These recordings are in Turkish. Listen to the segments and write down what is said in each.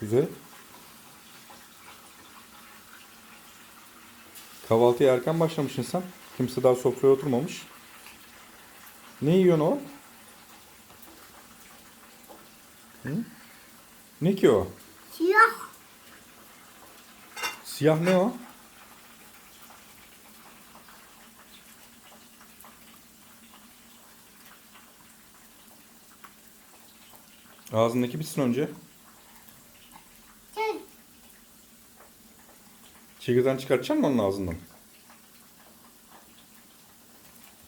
Güzel. Kahvaltıya erken başlamışsın sen. Kimse daha sofraya oturmamış. Ne yiyorsun o? Hı? Ne ki o? Siyah. Siyah ne o? Ağzındaki bitsin önce. Çekirdeğini çıkartacaksın mı onun ağzından?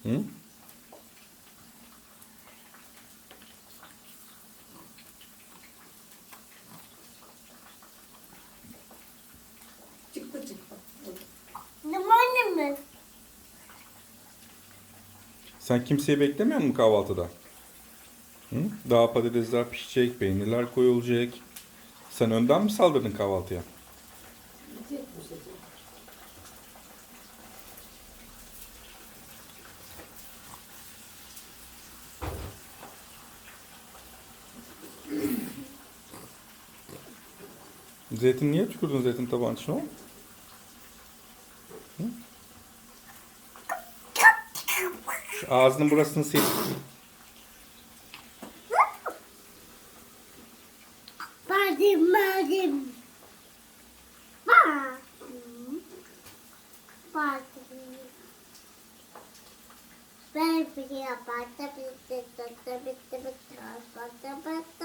Hı? Çıktı çıktı. limon mu? Sen kimseyi beklemiyor musun kahvaltıda? Hı? Daha patatesler pişecek, peynirler koyulacak. Sen önden mi saldırdın kahvaltıya? Zeytin niye tükürdün zeytin tabağın içine o? Hı? Şu ağzının burasını sil. Badim badim. Badim. Badim. Ben bir yapar da bitti bitti bitti bitti bitti bitti